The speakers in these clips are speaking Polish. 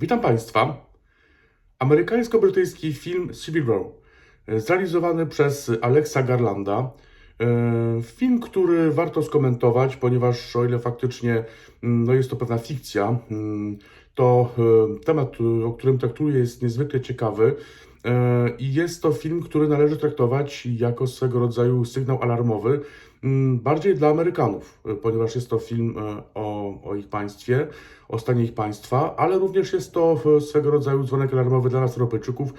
Witam Państwa. Amerykańsko-brytyjski film Civil War, e, zrealizowany przez Alexa Garlanda. E, Film, który warto skomentować, ponieważ o ile faktycznie mm, no jest to pewna fikcja, mm, to e, temat, o którym traktuję, jest niezwykle ciekawy. E, I jest to film, który należy traktować jako swego rodzaju sygnał alarmowy, mm, bardziej dla Amerykanów, e, ponieważ jest to film e, o, o ich państwie, o stanie ich państwa, ale również jest to swego rodzaju dzwonek alarmowy dla nas, Europejczyków,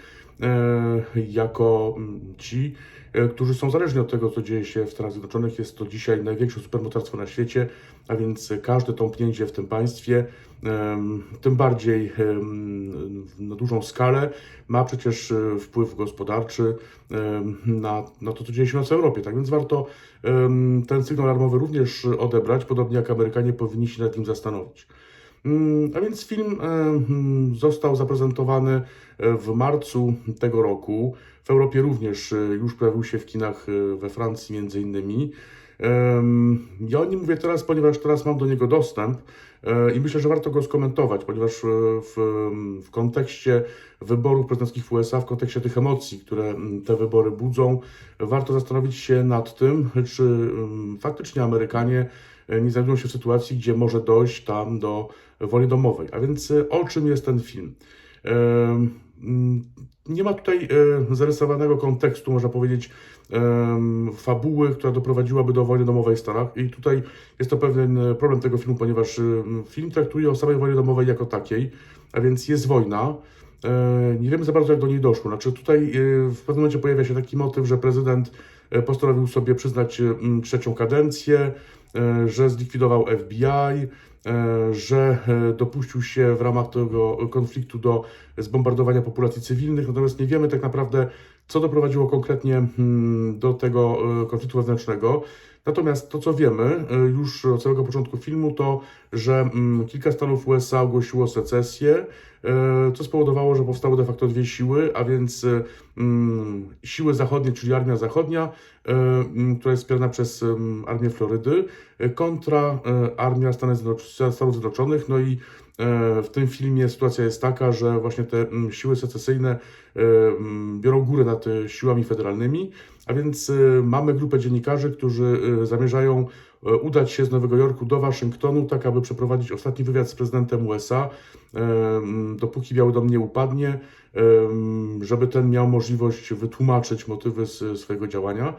jako mm, ci, e, którzy są zależni od tego, co dzieje się w Stanach Zjednoczonych. Jest to dzisiaj największe supermocarstwo na świecie, a więc każde tąpnięcie w tym państwie, tym bardziej na dużą skalę, ma przecież e, wpływ gospodarczy na, na to, co dzieje się w Europie. Tak więc warto ten sygnał alarmowy również odebrać, podobnie jak Amerykanie powinni się nad nim zastanowić. Mm, A więc film e, mm, został zaprezentowany e, w marcu tego roku. W Europie również e, już pojawił się w kinach we Francji między innymi. Ja o nim mówię teraz, ponieważ teraz mam do niego dostęp i myślę, że warto go skomentować, ponieważ w, w kontekście wyborów prezydenckich w USA, w kontekście tych emocji, które mm, te wybory budzą, warto zastanowić się nad tym, czy mm, faktycznie Amerykanie nie znajdują się w sytuacji, gdzie może dojść tam do woli domowej. A więc e, o czym jest ten film? Em, mm, Nie ma tutaj e, zarysowanego kontekstu, można powiedzieć, fabuły, która doprowadziłaby do wojny domowej w Stanach. I tutaj jest to pewien e, problem tego filmu, ponieważ film traktuje o samej wojnie domowej jako takiej, a więc jest wojna. E, Nie wiemy za bardzo, jak do niej doszło. Znaczy, tutaj e, w pewnym momencie pojawia się taki motyw, że prezydent e, postanowił sobie przyznać e, trzecią kadencję, e, że zlikwidował FBI, e, że e, dopuścił się w ramach tego konfliktu do zbombardowania populacji cywilnych, natomiast nie wiemy tak naprawdę, co doprowadziło konkretnie mm, do tego e, konfliktu wewnętrznego. Natomiast to, co wiemy e, już od samego początku filmu, to, że mm, kilka stanów USA ogłosiło secesję, e, co spowodowało, że powstały de facto dwie siły, a więc e, mm, siły zachodnie, czyli Armia Zachodnia, e, mm, która jest wspierana przez Armię Florydy, kontra Armia Stanów Zjednoczonych. No i w tym filmie sytuacja jest taka, że właśnie te siły secesyjne biorą górę nad siłami federalnymi, a więc mamy grupę dziennikarzy, którzy zamierzają udać się z Nowego Jorku do Waszyngtonu, tak aby przeprowadzić ostatni wywiad z prezydentem USA, e, mm, dopóki Biały Dom nie upadnie, e, mm, żeby ten miał możliwość wytłumaczyć motywy swojego działania.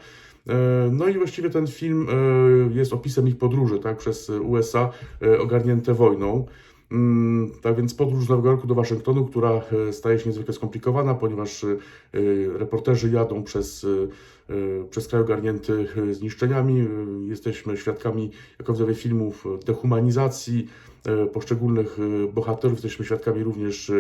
E, No i właściwie ten film e, jest opisem ich podróży tak, przez USA e, ogarnięte wojną. Mm, Tak więc podróż z Nowego Jorku do Waszyngtonu, która e, staje się niezwykle skomplikowana, ponieważ e, reporterzy jadą przez, e, e, przez kraj ogarnięty e, zniszczeniami. E, Jesteśmy świadkami, jako widzowie filmów, dehumanizacji poszczególnych bohaterów. Jesteśmy świadkami również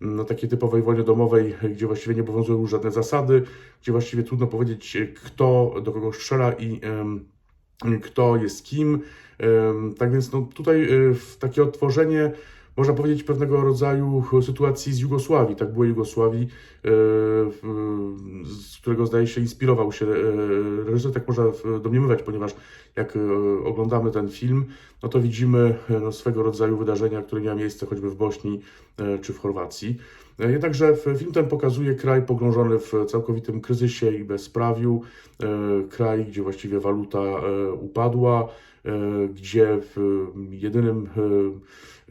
no, takiej typowej wojny domowej, gdzie właściwie nie obowiązują już żadne zasady, gdzie właściwie trudno powiedzieć, kto do kogo strzela i kto jest kim. Tak więc no, tutaj takie odtworzenie, można powiedzieć, pewnego rodzaju sytuacji z Jugosławii. Tak było Jugosławii, e, z którego zdaje się inspirował się e, reżyser, tak można domniemywać, ponieważ jak e, oglądamy ten film, no to widzimy no, swego rodzaju wydarzenia, które miały miejsce choćby w Bośni czy w Chorwacji. Jednakże film ten pokazuje kraj pogrążony w całkowitym kryzysie i bezprawiu, kraj, gdzie właściwie waluta upadła, gdzie w- jedynym,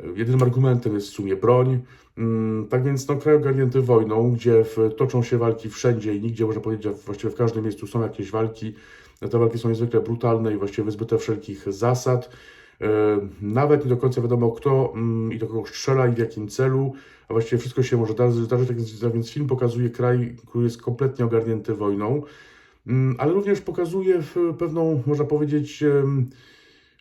e, jedynym argumentem jest w sumie broń. Mm, Tak więc no, kraj ogarnięty wojną, gdzie toczą się walki wszędzie i nigdzie, można powiedzieć, właściwie w każdym miejscu są jakieś walki. Te walki są niezwykle brutalne i właściwie wyzbyte wszelkich zasad. E, Nawet nie do końca wiadomo, kto mm, i do kogo strzela i w jakim celu, a właściwie wszystko się może zdarzyć. Tak więc- film pokazuje kraj, który jest kompletnie ogarnięty wojną, Mm, ale również pokazuje pewną, można powiedzieć, mm,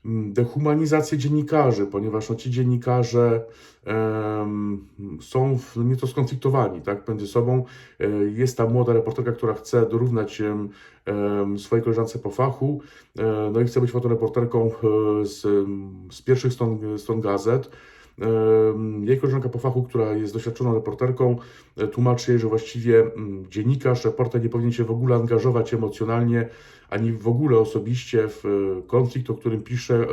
dehumanizację dziennikarzy, ponieważ no, ci dziennikarze em, są w, nieco skonfliktowani tak, między sobą. E, Jest ta młoda reporterka, która chce dorównać em, swojej koleżance po fachu, e, no i chce być fotoreporterką e, z, z pierwszych stron, stron gazet. Jej koleżanka po fachu, która jest doświadczoną reporterką, e, tłumaczy jej, że właściwie mm, dziennikarz, reporter nie powinien się w ogóle angażować emocjonalnie, ani w ogóle osobiście w e, konflikt, o którym pisze,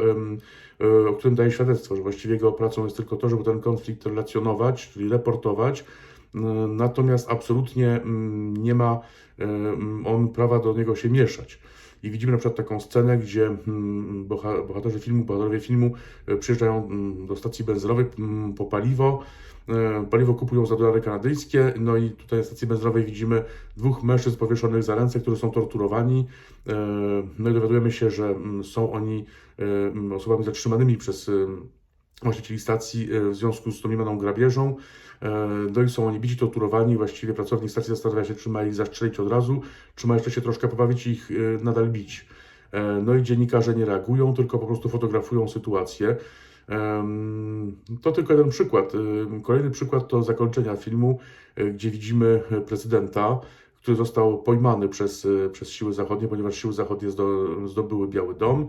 e, o którym daje świadectwo, że właściwie jego pracą jest tylko to, żeby ten konflikt relacjonować, czyli reportować, Natomiast absolutnie mm, nie ma on prawa do niego się mieszać. I widzimy na przykład taką scenę, gdzie mm, boha- bohaterzy filmu, bohaterowie filmu e, przyjeżdżają mm, do stacji benzynowej mm, po paliwo. E, Paliwo kupują za dolary kanadyjskie, no i tutaj na stacji benzynowej widzimy dwóch mężczyzn powieszonych za ręce, którzy są torturowani. E, No i dowiadujemy się, że są oni osobami zatrzymanymi przez właścicieli stacji w związku z domniemaną grabieżą. E, No i są oni bici, torturowani. Właściwie pracownik stacji zastanawia się, czy ma ich zastrzelić od razu, czy ma jeszcze się troszkę pobawić i ich e, nadal bić. E, No i dziennikarze nie reagują, tylko po prostu fotografują sytuację. To tylko jeden przykład. Kolejny przykład to zakończenia filmu, gdzie widzimy prezydenta, który został pojmany przez, przez siły zachodnie, ponieważ siły zachodnie zdo, zdobyły Biały Dom.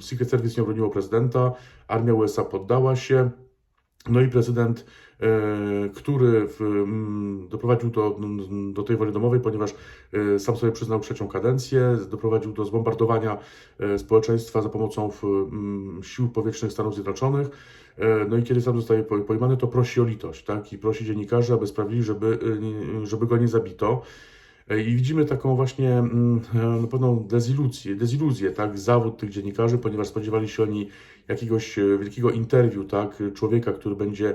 Secret Service nie obroniło prezydenta, armia USA poddała się. No i prezydent, e, który mm, doprowadził do, do tej wojny domowej, ponieważ e, sam sobie przyznał trzecią kadencję, doprowadził do zbombardowania e, społeczeństwa za pomocą mm, sił powietrznych Stanów Zjednoczonych. No i kiedy sam zostaje po- pojmany, to prosi o litość, tak? I prosi dziennikarzy, aby sprawili, żeby, żeby go nie zabito. E, I widzimy taką właśnie mm, e, no, pewną deziluzję, deziluzję, tak, zawód tych dziennikarzy, ponieważ spodziewali się oni jakiegoś e, wielkiego interwiu, tak, człowieka, który będzie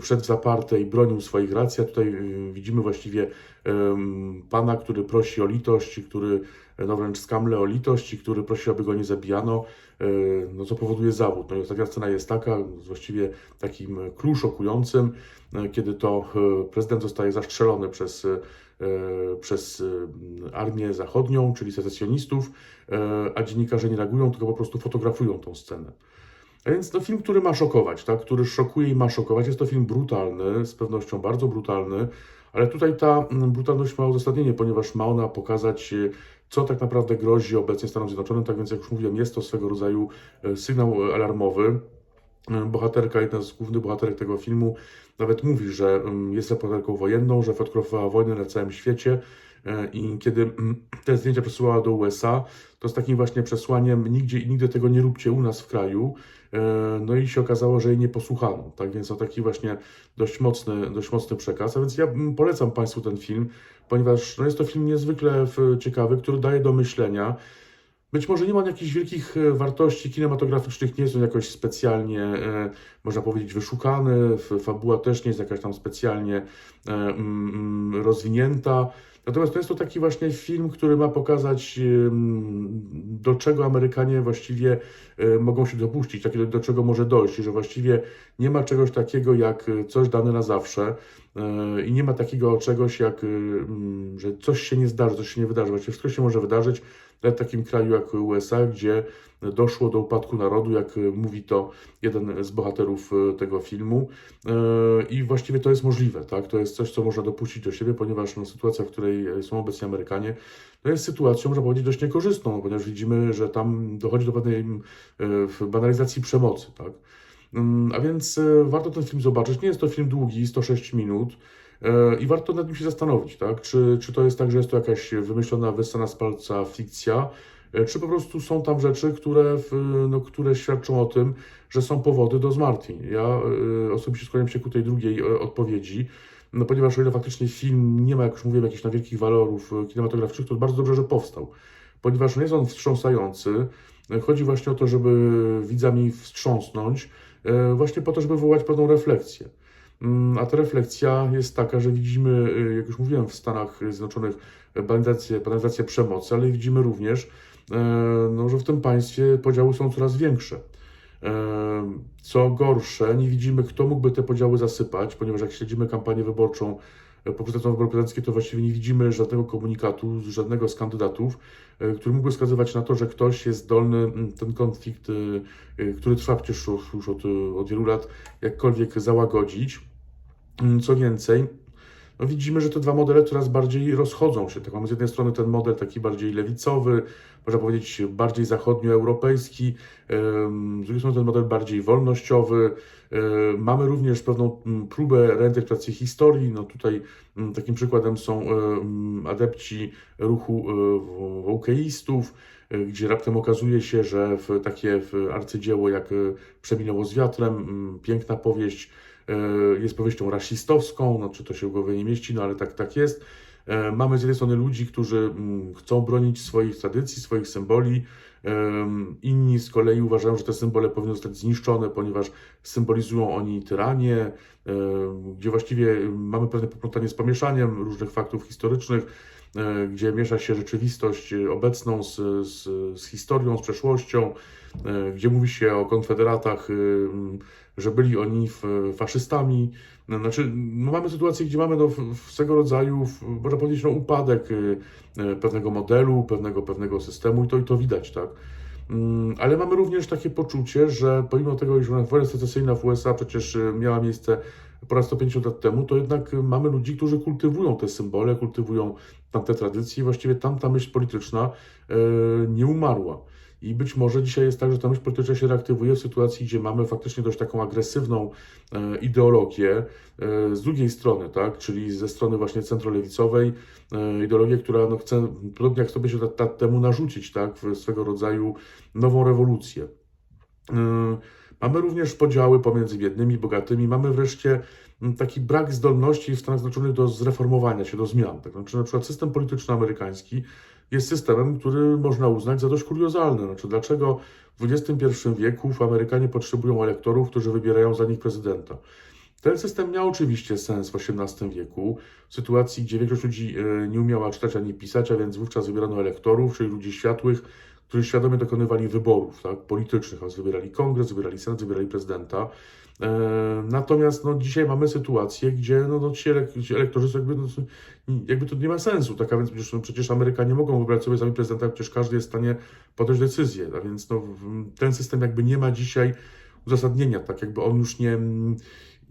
wszedł w zaparte i bronił swoich racji, a tutaj widzimy właściwie pana, który prosi o litość, który no wręcz skamle o litość który prosi, aby go nie zabijano, no co powoduje zawód. No i ostatnia scena jest taka, właściwie takim clue szokującym, e, kiedy to prezydent zostaje zastrzelony przez przez e, armię zachodnią, czyli secesjonistów, e, a dziennikarze nie reagują, tylko po prostu fotografują tą scenę. A więc to film, który ma szokować, tak? który szokuje i ma szokować. Jest to film brutalny, z pewnością bardzo brutalny, ale tutaj ta mm, brutalność ma uzasadnienie, ponieważ ma ona pokazać, e, co tak naprawdę grozi obecnie Stanom Zjednoczonym. Tak więc, jak już mówiłem, jest to swego rodzaju e, sygnał e, alarmowy. E, Bohaterka, jedna z głównych bohaterek tego filmu, nawet mówi, że mm, jest reporterką wojenną, że fotografowała wojnę na całym świecie e, i kiedy mm, te zdjęcia przesyłała do USA, to z takim właśnie przesłaniem nigdzie i nigdy tego nie róbcie u nas w kraju. E, No i się okazało, że jej nie posłuchano. Tak więc to taki właśnie dość mocny, dość mocny przekaz. A więc ja mm, polecam Państwu ten film, ponieważ no jest to film niezwykle ciekawy, który daje do myślenia. Być może nie ma jakichś wielkich e, wartości kinematograficznych, nie jest on jakoś specjalnie, e, można powiedzieć, wyszukany, fabuła też nie jest jakaś tam specjalnie e, mm, rozwinięta. Natomiast to jest to taki właśnie film, który ma pokazać, do czego Amerykanie właściwie mogą się dopuścić, do, czego może dojść, że właściwie nie ma czegoś takiego jak coś dane na zawsze i nie ma takiego czegoś jak, mm, że coś się nie zdarzy, coś się nie wydarzy. Właściwie wszystko się może wydarzyć, w takim kraju jak USA, gdzie doszło do upadku narodu, jak mówi to jeden z bohaterów e, tego filmu. E, I właściwie to jest możliwe, tak? To jest coś, co można dopuścić do siebie, ponieważ no, sytuacja, w której są obecnie Amerykanie, to jest sytuacją, można powiedzieć, dość niekorzystną, ponieważ widzimy, że tam dochodzi do pewnej e, banalizacji przemocy, tak? Mm, A więc warto ten film zobaczyć. Nie jest to film długi, 106 minut. E, I warto nad nim się zastanowić, tak? Czy, czy to jest tak, że jest to jakaś wymyślona, wyssana z palca fikcja, e, czy po prostu są tam rzeczy, które, no, które świadczą o tym, że są powody do zmartwień. Ja e, osobiście skłaniam się ku tej drugiej odpowiedzi, no ponieważ o ile faktycznie film nie ma, jak już mówiłem, jakichś na wielkich walorów kinematograficznych, to bardzo dobrze, że powstał. Ponieważ no jest on wstrząsający. Chodzi właśnie o to, żeby widzami wstrząsnąć, właśnie po to, żeby wywołać pewną refleksję. Mm, A ta refleksja jest taka, że widzimy, e, jak już mówiłem, w Stanach Zjednoczonych banalizację, banalizację przemocy, ale widzimy również, e, no, że w tym państwie podziały są coraz większe. E, Co gorsze, nie widzimy, kto mógłby te podziały zasypać, ponieważ jak śledzimy kampanię wyborczą, e, wybory prezydenckie, to właściwie nie widzimy żadnego komunikatu z żadnego z kandydatów, e, który mógłby wskazywać na to, że ktoś jest zdolny ten konflikt, e, który trwa przecież już, od, od wielu lat, jakkolwiek załagodzić. Mm, Co więcej, no widzimy, że te dwa modele coraz bardziej rozchodzą się. Tak mamy z jednej strony ten model taki bardziej lewicowy, można powiedzieć bardziej zachodnioeuropejski, z drugiej strony ten model bardziej wolnościowy. E, Mamy również pewną mm, próbę reinterpretacji historii. No tutaj mm, takim przykładem są e, mm, adepci ruchu e, w- wokeistów, e, gdzie raptem okazuje się, że w takie arcydzieło jak Przeminęło z wiatrem, piękna powieść, jest powieścią rasistowską, no czy to się w głowie nie mieści, no ale tak, tak jest. E, Mamy z jednej strony ludzi, którzy mm, chcą bronić swoich tradycji, swoich symboli. Em, Inni z kolei uważają, że te symbole powinny zostać zniszczone, ponieważ symbolizują oni tyranię, gdzie właściwie mamy pewne poplątanie z pomieszaniem różnych faktów historycznych, e, gdzie miesza się rzeczywistość e, obecną z, z, z historią, z przeszłością, e, gdzie mówi się o konfederatach, że byli oni faszystami. Znaczy, no mamy sytuację, gdzie mamy no, swego rodzaju, można powiedzieć, no, upadek pewnego modelu, pewnego, pewnego systemu i to, i to widać, tak. Mm, Ale mamy również takie poczucie, że pomimo tego, iż wojna secesyjna w USA przecież y, miała miejsce ponad 150 lat temu, to jednak y, mamy ludzi, którzy kultywują te symbole, kultywują tamte tradycje i właściwie tamta myśl polityczna y, nie umarła. I być może dzisiaj jest tak, że ta myśl polityczna się reaktywuje w sytuacji, gdzie mamy faktycznie dość taką agresywną e, ideologię e, z drugiej strony, tak, czyli ze strony właśnie centrolewicowej, e, ideologię, która no, chce, podobnie jak 150 lat, lat temu, narzucić tak, w swego rodzaju nową rewolucję. Mamy również podziały pomiędzy biednymi, bogatymi. Mamy wreszcie taki brak zdolności w Stanach Zjednoczonych do zreformowania się, do zmian. Tak? Znaczy, na przykład system polityczny amerykański jest systemem, który można uznać za dość kuriozalny. Znaczy, dlaczego w XXI wieku Amerykanie potrzebują elektorów, którzy wybierają za nich prezydenta? Ten system miał oczywiście sens w XVIII wieku, w sytuacji, gdzie większość ludzi e, nie umiała czytać ani pisać, a więc wówczas wybierano elektorów, czyli ludzi światłych, którzy świadomie dokonywali wyborów tak, politycznych, a więc wybierali kongres, wybierali senat, wybierali prezydenta. E, Natomiast no, dzisiaj mamy sytuację, gdzie no, no, ci elek- ci elektorzy jakby, no, jakby to nie ma sensu, tak, a więc przecież, no, przecież Amerykanie mogą wybrać sobie sami prezydenta, przecież każdy jest w stanie podjąć decyzję, a więc no, ten system jakby nie ma dzisiaj uzasadnienia, tak jakby on już nie,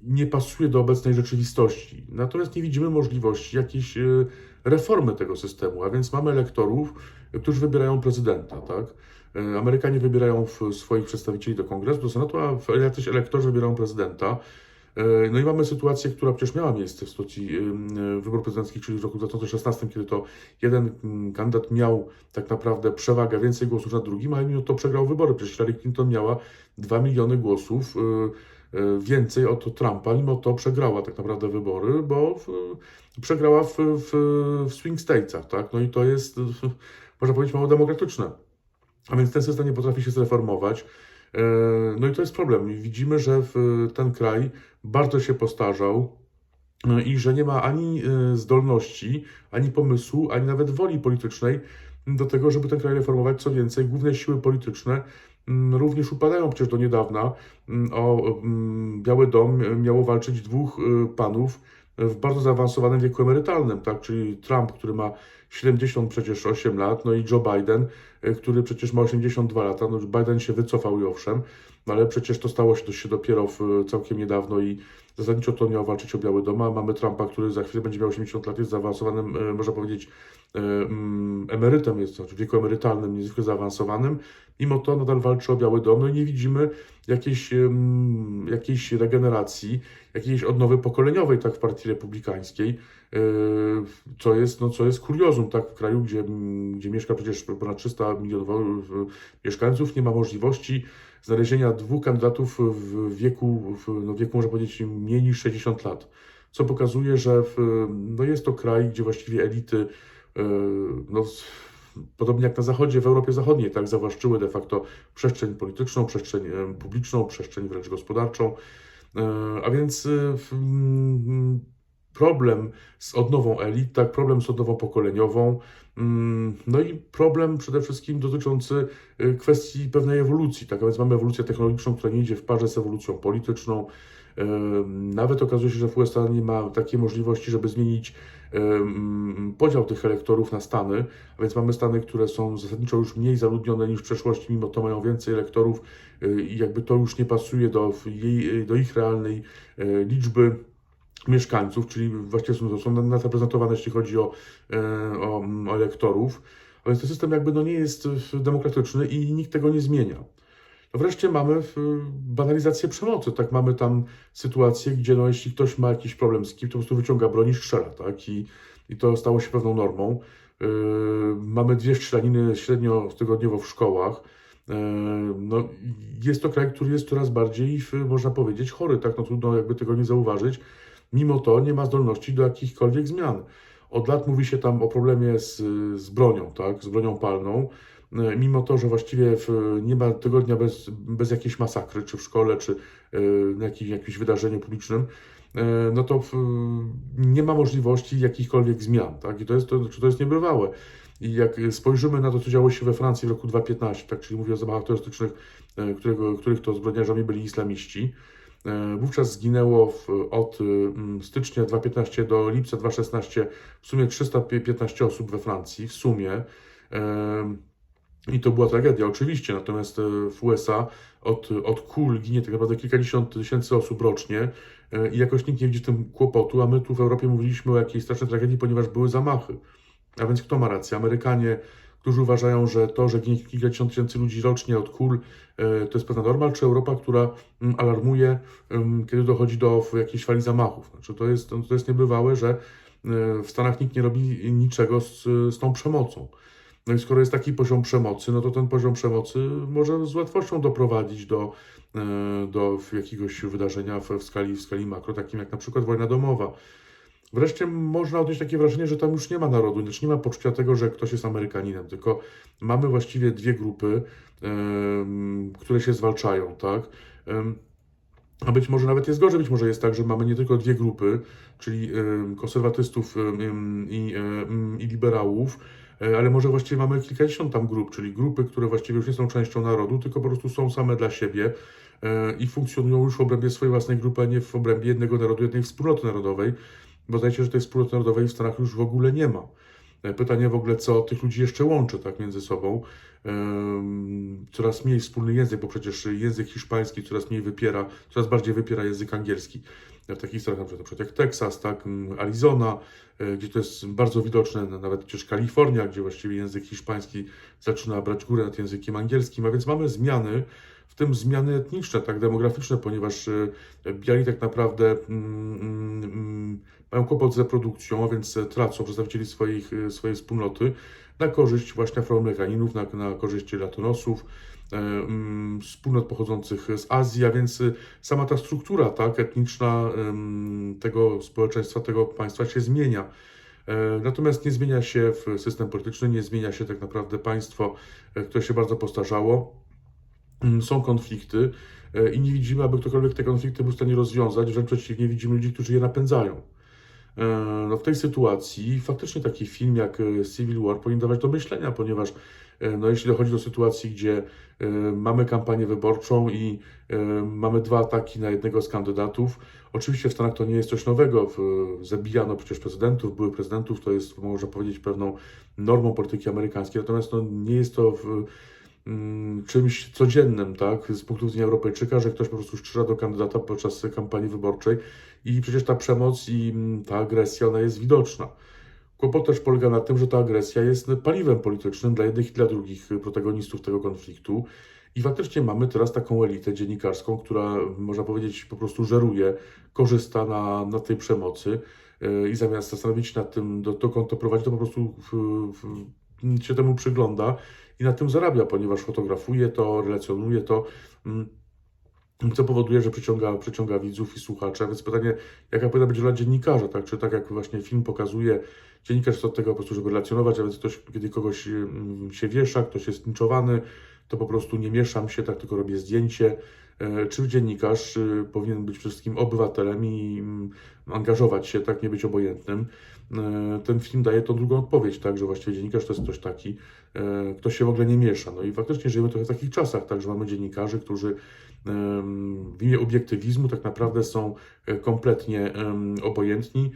nie pasuje do obecnej rzeczywistości. Natomiast nie widzimy możliwości jakiejś e, reformy tego systemu, a więc mamy elektorów, którzy wybierają prezydenta, tak? E, Amerykanie wybierają swoich przedstawicieli do kongresu, do senatu, a jacyś elektorzy wybierają prezydenta. E, No i mamy sytuację, która przecież miała miejsce w sytuacji wyborów prezydenckich, czyli w roku 2016, kiedy to jeden kandydat miał tak naprawdę przewagę, więcej głosów nad drugim, ale mimo to przegrał wybory. Przecież Hillary Clinton miała 2 miliony głosów więcej od Trumpa, mimo to przegrała tak naprawdę wybory, bo przegrała w, w, w swing statesach, tak? No i to jest, można powiedzieć, mało demokratyczne. A więc ten system nie potrafi się zreformować. E, No i to jest problem. Widzimy, że ten kraj bardzo się postarzał e, i że nie ma ani e, zdolności, ani pomysłu, ani nawet woli politycznej do tego, żeby ten kraj reformować. Co więcej, główne siły polityczne również upadają przecież do niedawna. mm, O mm, Biały Dom miało walczyć dwóch e, panów w bardzo zaawansowanym wieku emerytalnym, tak? Czyli Trump, który ma 70 przecież 8 lat, no i Joe Biden, e, który przecież ma 82 lata. No, Biden się wycofał i owszem, no ale przecież to stało się, to się dopiero w, całkiem niedawno i zasadniczo to miał walczyć o Biały Dom, a mamy Trumpa, który za chwilę będzie miał 80 lat, jest zaawansowanym, można powiedzieć, mm, emerytem, jest znaczy w wieku emerytalnym, niezwykle zaawansowanym. Mimo to nadal walczy o Biały Dom, no i nie widzimy jakiejś, jakiejś regeneracji, jakiejś odnowy pokoleniowej tak w partii republikańskiej, e, co jest, no, co jest kuriozum, tak, w kraju, gdzie, gdzie mieszka przecież ponad 300 milionów e, mieszkańców, nie ma możliwości znalezienia dwóch kandydatów w wieku, w, no, wieku można powiedzieć mniej niż 60 lat, co pokazuje, że w, no, jest to kraj, gdzie właściwie elity e, no, podobnie jak na Zachodzie, w Europie Zachodniej, tak, zawłaszczyły de facto przestrzeń polityczną, przestrzeń publiczną, przestrzeń wręcz gospodarczą. E, A więc e, problem z odnową elit, tak, problem z odnową pokoleniową, no i problem przede wszystkim dotyczący e, kwestii pewnej ewolucji, tak, a więc mamy ewolucję technologiczną, która nie idzie w parze z ewolucją polityczną. E, Nawet okazuje się, że USA nie ma takiej możliwości, żeby zmienić e, podział tych elektorów na stany, a więc mamy stany, które są zasadniczo już mniej zaludnione niż w przeszłości, mimo to mają więcej elektorów e, i jakby to już nie pasuje do, jej, do ich realnej e, liczby. mieszkańców, czyli właściwie są, są nadreprezentowane, jeśli chodzi o, e, o, o elektorów. A więc ten system jakby no nie jest e, demokratyczny i nikt tego nie zmienia. Wreszcie mamy w- banalizację przemocy, tak? Mamy tam sytuację, gdzie no, jeśli ktoś ma jakiś problem z kim, to po prostu wyciąga broń i strzela, tak? I, i to stało się pewną normą. Yy, mamy dwie strzelaniny średnio tygodniowo w szkołach. Yy, no, jest to kraj, który jest coraz bardziej, można powiedzieć, chory, tak? No trudno jakby tego nie zauważyć. Mimo to nie ma zdolności do jakichkolwiek zmian. Od lat mówi się tam o problemie z, z bronią, tak? Z bronią palną. E, mimo to, że właściwie nie ma tygodnia bez, bez jakiejś masakry, czy w szkole, czy e, na jakimś, wydarzeniu publicznym, e, no to nie ma możliwości jakichkolwiek zmian, tak? I to jest, to, to jest niebywałe. I jak spojrzymy na to, co działo się we Francji w roku 2015, tak, czyli mówię o zamachach terrorystycznych, którego, których to zbrodniarzami byli islamiści, wówczas zginęło w, od stycznia 2015 do lipca 2016 w sumie 315 osób we Francji, w sumie. I to była tragedia, oczywiście, natomiast e, w USA od, od kul ginie tak naprawdę kilkadziesiąt tysięcy osób rocznie e, i jakoś nikt nie widzi w tym kłopotu, a my tu w Europie mówiliśmy o jakiejś strasznej tragedii, ponieważ były zamachy. A więc kto ma rację? Amerykanie, którzy uważają, że to, że ginie kilkadziesiąt tysięcy ludzi rocznie od kul, e, to jest pewna norma, czy Europa, która alarmuje, kiedy dochodzi do jakiejś fali zamachów? Znaczy, to, jest, to jest niebywałe, że w Stanach nikt nie robi niczego z, z tą przemocą. No i skoro jest taki poziom przemocy, no to ten poziom przemocy może z łatwością doprowadzić do, e, do jakiegoś wydarzenia w, skali, w skali makro, takim jak na przykład wojna domowa. Wreszcie można odnieść takie wrażenie, że tam już nie ma narodu, znaczy nie ma poczucia tego, że ktoś jest Amerykaninem, tylko mamy właściwie dwie grupy, em, które się zwalczają, tak? A być może nawet jest gorzej, być może jest tak, że mamy nie tylko dwie grupy, czyli konserwatystów em, i, liberałów, e, ale może właściwie mamy kilkadziesiąt tam grup, czyli grupy, które właściwie już nie są częścią narodu, tylko po prostu są same dla siebie e, i funkcjonują już w obrębie swojej własnej grupy, a nie w obrębie jednego narodu, jednej wspólnoty narodowej, bo zdaje się, że tej wspólnoty narodowej w Stanach już w ogóle nie ma. E, Pytanie w ogóle, co tych ludzi jeszcze łączy tak między sobą. Coraz mniej wspólny język, bo przecież język hiszpański coraz mniej wypiera, coraz bardziej wypiera język angielski. W takich stanach na przykład, jak Teksas, tak, Arizona, e, gdzie to jest bardzo widoczne, nawet przecież Kalifornia, gdzie właściwie język hiszpański zaczyna brać górę nad językiem angielskim, a więc mamy zmiany, w tym zmiany etniczne, tak, demograficzne, ponieważ e, biali tak naprawdę mm, mm, mają kłopot z reprodukcją, a więc e, tracą przedstawicieli swoich, e, swojej wspólnoty na korzyść właśnie afroamerykaninów, na, na korzyść latonosów, e, mm, wspólnot pochodzących z Azji, a więc sama ta struktura tak, etniczna tego społeczeństwa, tego państwa się zmienia. Natomiast nie zmienia się w system polityczny, nie zmienia się tak naprawdę państwo, które się bardzo postarzało. Mm, Są konflikty e, i nie widzimy, aby ktokolwiek te konflikty był w stanie rozwiązać, wręcz przeciwnie, widzimy ludzi, którzy je napędzają. E, No w tej sytuacji faktycznie taki film jak e, Civil War powinien dawać do myślenia, ponieważ no, jeśli dochodzi do sytuacji, gdzie mamy kampanię wyborczą i mamy dwa ataki na jednego z kandydatów, oczywiście w Stanach to nie jest coś nowego, zabijano przecież prezydentów, byłych prezydentów, to jest, można powiedzieć, pewną normą polityki amerykańskiej, natomiast no, nie jest to w, czymś codziennym, tak, z punktu widzenia Europejczyka, że ktoś po prostu strzela do kandydata podczas kampanii wyborczej i przecież ta przemoc i mm, ta agresja, ona jest widoczna. Kłopot też polega na tym, że ta agresja jest paliwem politycznym dla jednych i dla drugich protagonistów tego konfliktu. I faktycznie mamy teraz taką elitę dziennikarską, która, można powiedzieć, po prostu żeruje, korzysta na, na tej przemocy yy, i zamiast zastanowić się nad tym, do, dokąd to prowadzi, to po prostu w, w, się temu przygląda i na tym zarabia, ponieważ fotografuje to, relacjonuje to. mm, co powoduje, że przyciąga, przyciąga widzów i słuchaczy. A więc pytanie, jaka powinna być rola dziennikarza, tak? Czy tak jak właśnie film pokazuje, dziennikarz jest od tego po prostu, żeby relacjonować, a więc ktoś, kiedy kogoś mm, się wiesza, ktoś jest linczowany, to po prostu nie mieszam się, tak tylko robię zdjęcie. E, Czy dziennikarz y, powinien być wszystkim obywatelem i mm, angażować się, tak, nie być obojętnym. E, Ten film daje tą drugą odpowiedź, tak, że właściwie dziennikarz to jest ktoś taki, e, kto się w ogóle nie miesza. No i faktycznie żyjemy trochę w takich czasach, tak, że mamy dziennikarzy, którzy w imię obiektywizmu tak naprawdę są kompletnie obojętni,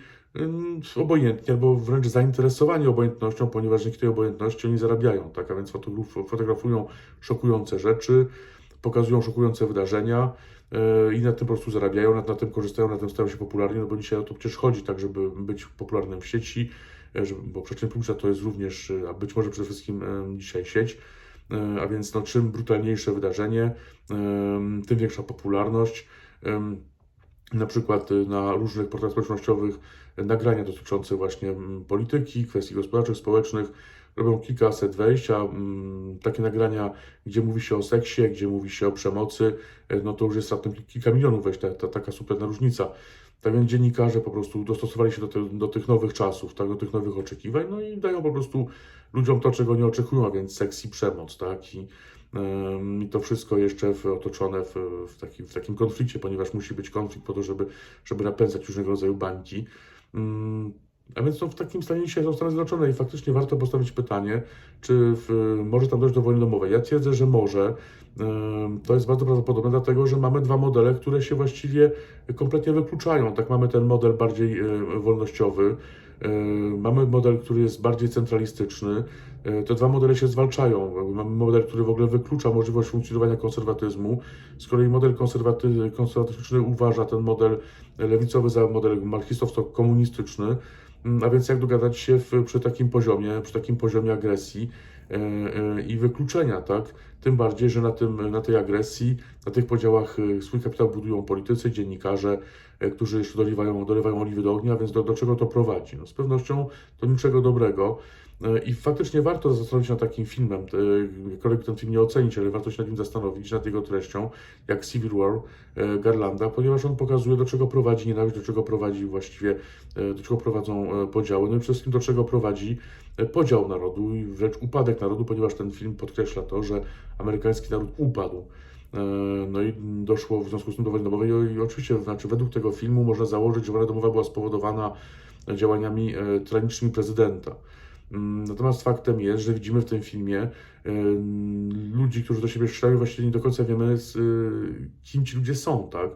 obojętni albo wręcz zainteresowani obojętnością, ponieważ dzięki tej obojętności oni zarabiają, tak, a więc fotograf- fotografują szokujące rzeczy, pokazują szokujące wydarzenia, e, i na tym po prostu zarabiają, na, tym korzystają, na tym stają się popularni, no bo dzisiaj o to przecież chodzi, tak, żeby być popularnym w sieci, e, żeby, bo przeczyn publiczna to jest również, e, a być może przede wszystkim dzisiaj sieć, a więc no, czym brutalniejsze wydarzenie, tym większa popularność. Na przykład y, na różnych portalach społecznościowych y, nagrania dotyczące właśnie mm, polityki, kwestii gospodarczych, społecznych. Robią kilkaset wejść, a mm, takie nagrania, gdzie mówi się o seksie, gdzie mówi się o przemocy, y, no to już jest raptem kilka milionów wejść, ta, ta, taka super różnica. Tak więc dziennikarze po prostu dostosowali się do, te, do tych nowych czasów, tak, do tych nowych oczekiwań, no i dają po prostu ludziom to, czego nie oczekują, a więc seks i przemoc, tak, i, i to wszystko jeszcze w, otoczone w, w, takim, w takim konflikcie, ponieważ musi być konflikt po to, żeby, żeby napędzać różnego rodzaju bańki. Ym, a więc no, w takim stanie dzisiaj są Stany Zjednoczone i faktycznie warto postawić pytanie, czy w, może tam dojść do wojny domowej. Ja twierdzę, że może. To jest bardzo prawdopodobne, dlatego że mamy dwa modele, które się właściwie kompletnie wykluczają. Tak, mamy ten model bardziej y, wolnościowy, mamy model, który jest bardziej centralistyczny. Y, Te dwa modele się zwalczają. Mamy model, który w ogóle wyklucza możliwość funkcjonowania konserwatyzmu. Z kolei model konserwaty, konserwatystyczny uważa ten model lewicowy za model marksistowsko-komunistyczny. Mm, A więc jak dogadać się w, przy takim poziomie, przy takim poziomie agresji e, e, i wykluczenia, tak? Tym bardziej, że na, tym, na tej agresji, na tych podziałach e, swój kapitał budują politycy, dziennikarze, e, którzy jeszcze dolewają, dolewają oliwy do ognia, więc do, do czego to prowadzi? No, z pewnością do niczego dobrego. E, I faktycznie warto zastanowić się nad takim filmem, e, jakkolwiek ten film nie ocenić, ale warto się nad nim zastanowić, nad jego treścią, jak Civil War e, Garlanda, ponieważ on pokazuje, do czego prowadzi nienawiść, do czego prowadzi właściwie, e, do czego prowadzą e, podziały, no i przede wszystkim do czego prowadzi e, podział narodu i wręcz upadek narodu, ponieważ ten film podkreśla to, że amerykański naród upadł. E, No i doszło w związku z tym do wojny domowej i oczywiście, znaczy według tego filmu można założyć, że wojna domowa była spowodowana działaniami e, tragicznými prezydenta. Mm, Natomiast faktem jest, że widzimy w tym filmie e, ludzi, którzy do siebie strzelają, właściwie nie do końca wiemy, e, kim ci ludzie są, tak?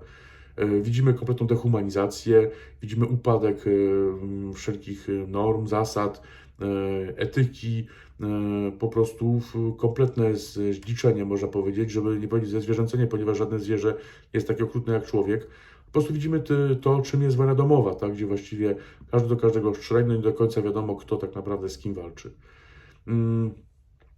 E, Widzimy kompletną dehumanizację, widzimy upadek e, m, wszelkich norm, zasad, etyki, po prostu kompletne zliczenie, można powiedzieć, żeby nie powiedzieć zezwierzęcenie, ponieważ żadne zwierzę jest takie okrutne jak człowiek. Po prostu widzimy to, czym jest wojna domowa, tak? gdzie właściwie każdy do każdego strzela, no i nie do końca wiadomo, kto tak naprawdę z kim walczy. Mm,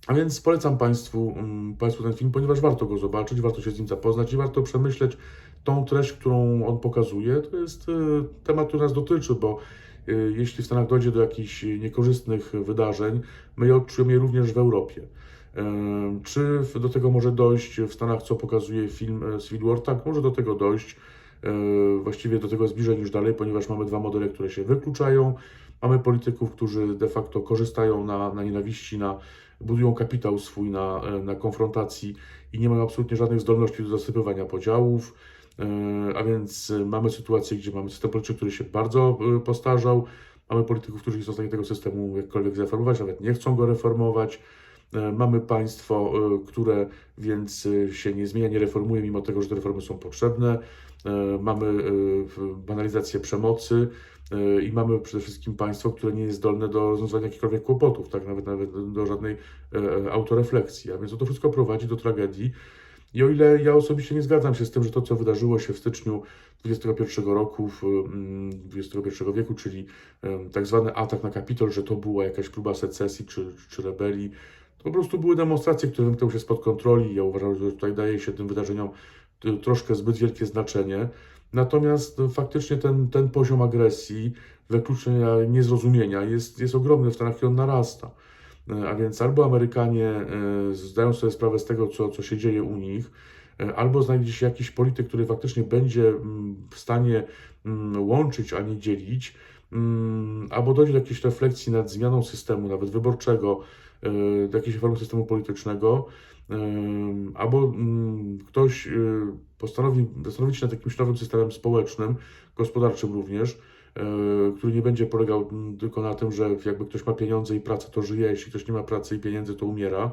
A więc polecam Państwu, mm, Państwu ten film, ponieważ warto go zobaczyć, warto się z nim zapoznać i warto przemyśleć tą treść, którą on pokazuje. To jest y, temat, który nas dotyczy, bo y, jeśli w Stanach dojdzie do jakichś niekorzystnych wydarzeń, my je odczujemy je również w Europie. Ym, Czy do tego może dojść w Stanach, co pokazuje film e, Civil War? Tak, może do tego dojść. E, Właściwie do tego zbliżeń już dalej, ponieważ mamy dwa modele, które się wykluczają. Mamy polityków, którzy de facto korzystają na, na nienawiści, na, budują kapitał swój na, e, na konfrontacji i nie mają absolutnie żadnych zdolności do zasypywania podziałów. E, A więc mamy sytuację, gdzie mamy system polityczny, który się bardzo postarzał. Mamy polityków, którzy nie są w stanie tego systemu jakkolwiek zreformować, nawet nie chcą go reformować. Mamy państwo, które więc się nie zmienia, nie reformuje, mimo tego, że te reformy są potrzebne. E, Mamy e, banalizację przemocy e, i mamy przede wszystkim państwo, które nie jest zdolne do rozwiązywania jakichkolwiek kłopotów, tak nawet, nawet do żadnej autorefleksji. A więc to wszystko prowadzi do tragedii. I o ile ja osobiście nie zgadzam się z tym, że to, co wydarzyło się w styczniu 21 roku, w, mm, XXI wieku, czyli tak zwany atak na Kapitol, że to była jakaś próba secesji czy, czy rebelii, to po prostu były demonstracje, które wymknęły się spod kontroli. Ja uważam, że tutaj daje się tym wydarzeniom troszkę zbyt wielkie znaczenie. Natomiast y, faktycznie ten, ten poziom agresji, wykluczenia, niezrozumienia jest, jest ogromny w Stanach i on narasta. E, A więc albo Amerykanie e, zdają sobie sprawę z tego, co, co się dzieje u nich, e, albo znajdzie się jakiś polityk, który faktycznie będzie mm, w stanie mm, łączyć, a nie dzielić, mm, albo dojdzie do jakiejś refleksji nad zmianą systemu, nawet wyborczego, do jakiejś reformy systemu politycznego, albo mm, ktoś e, postanowi zastanowić się nad jakimś nowym systemem społecznym, gospodarczym również, e, który nie będzie polegał mm, tylko na tym, że jakby ktoś ma pieniądze i pracę, to żyje, jeśli ktoś nie ma pracy i pieniędzy, to umiera.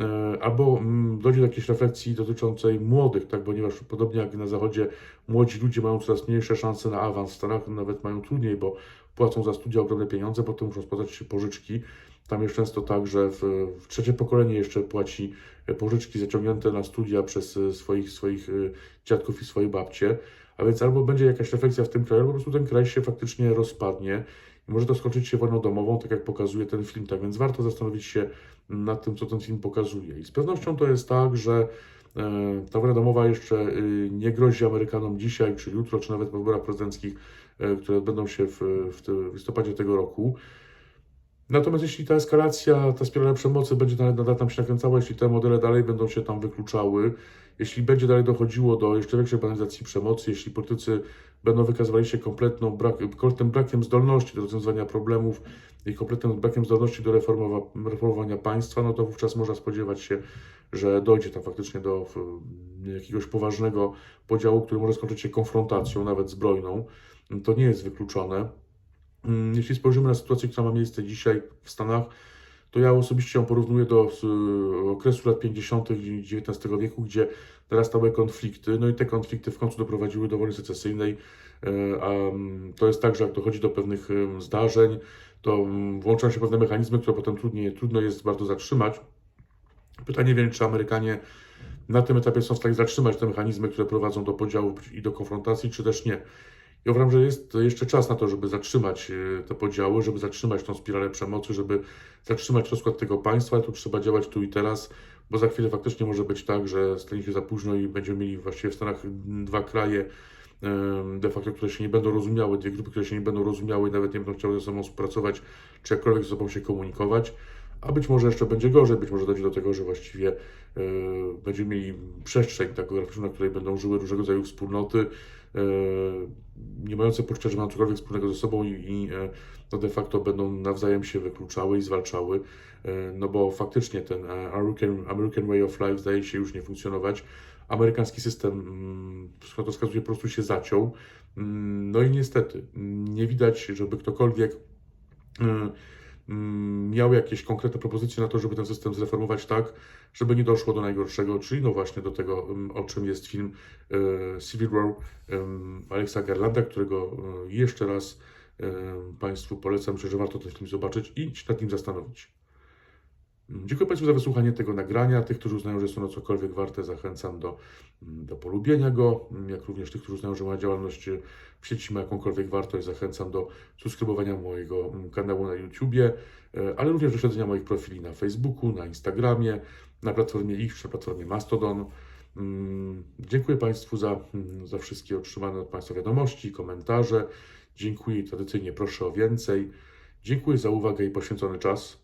E, Albo mm, dojdzie do jakiejś refleksji dotyczącej młodych, tak, ponieważ podobnie jak na Zachodzie, młodzi ludzie mają coraz mniejsze szanse na awans, w Stanach nawet mają trudniej, bo płacą za studia ogromne pieniądze, potem muszą spłacać pożyczki Tam jest często tak, że w, w trzecie pokolenie jeszcze płaci pożyczki zaciągnięte na studia przez e, swoich, swoich e, dziadków i swoje babcie. A więc albo będzie jakaś refleksja w tym kraju, albo po prostu ten kraj się faktycznie rozpadnie i może to skończyć się wojną domową, tak jak pokazuje ten film. Tak więc warto zastanowić się nad tym, co ten film pokazuje. I z pewnością to jest tak, że e, ta wojna domowa jeszcze nie grozi Amerykanom dzisiaj, czy jutro, czy nawet po wyborach prezydenckich, które odbędą się w, w listopadzie tego roku. Natomiast jeśli ta eskalacja, ta spirala przemocy będzie nadal tam się nakręcała, jeśli te modele dalej będą się tam wykluczały, jeśli będzie dalej dochodziło do jeszcze większej banalizacji przemocy, jeśli politycy będą wykazywali się kompletną brak, kompletnym brakiem zdolności do rozwiązywania problemów i kompletnym brakiem zdolności do reformowa, reformowania państwa, no to wówczas można spodziewać się, że dojdzie tam faktycznie do jakiegoś poważnego podziału, który może skończyć się konfrontacją, nawet zbrojną. To nie jest wykluczone. Mm, Jeśli spojrzymy na sytuację, która ma miejsce dzisiaj w Stanach, to ja osobiście ją porównuję do y, okresu lat 50. XIX wieku, gdzie narastały konflikty, no i te konflikty w końcu doprowadziły do wojny secesyjnej. Y, A mm, to jest tak, że jak dochodzi do pewnych zdarzeń, to mm, włączają się pewne mechanizmy, które potem trudniej, trudno jest bardzo zatrzymać. Pytanie więc, czy Amerykanie na tym etapie są w stanie zatrzymać te mechanizmy, które prowadzą do podziałów i do konfrontacji, czy też nie. Ja uważam, że jest jeszcze czas na to, żeby zatrzymać e, te podziały, żeby zatrzymać tą spiralę przemocy, żeby zatrzymać rozkład tego państwa, tu trzeba działać tu i teraz, bo za chwilę faktycznie może być tak, że stanie się za późno i będziemy mieli właściwie w Stanach dwa kraje, de facto, które się nie będą rozumiały, dwie grupy, które się nie będą rozumiały i nawet nie będą chciały ze sobą współpracować, czy jakkolwiek ze sobą się komunikować. A być może jeszcze będzie gorzej, być może dojdzie do tego, że właściwie e, będziemy mieli przestrzeń taką geograficzną, na której będą żyły różnego rodzaju wspólnoty, nie mające poczucia, że mają cokolwiek wspólnego ze sobą i, i e, no de facto będą nawzajem się wykluczały i zwalczały, e, no bo faktycznie ten e, American, American Way of Life zdaje się już nie funkcjonować. Amerykański system, mm, wszystko to wskazuje, po prostu się zaciął. Mm, No i niestety, nie widać, żeby ktokolwiek miał jakieś konkretne propozycje na to, żeby ten system zreformować tak, żeby nie doszło do najgorszego, czyli no właśnie do tego, mm, o czym jest film e, Civil War Alexa Garlanda, którego e, jeszcze raz Państwu polecam. Myślę, że warto ten film zobaczyć i się nad nim zastanowić. Mm, Dziękuję Państwu za wysłuchanie tego nagrania. Tych, którzy uznają, że są na cokolwiek warte, zachęcam do, mm, do polubienia go, mm, jak również tych, którzy uznają, że moja działalność e, w sieci ma jakąkolwiek wartość, zachęcam do subskrybowania mojego kanału na YouTubie, e, ale również do śledzenia moich profili na Facebooku, na Instagramie, na platformie X, na platformie Mastodon. Dziękuję Państwu za, za wszystkie otrzymane od Państwa wiadomości, komentarze. Dziękuję i tradycyjnie proszę o więcej. Dziękuję za uwagę i poświęcony czas.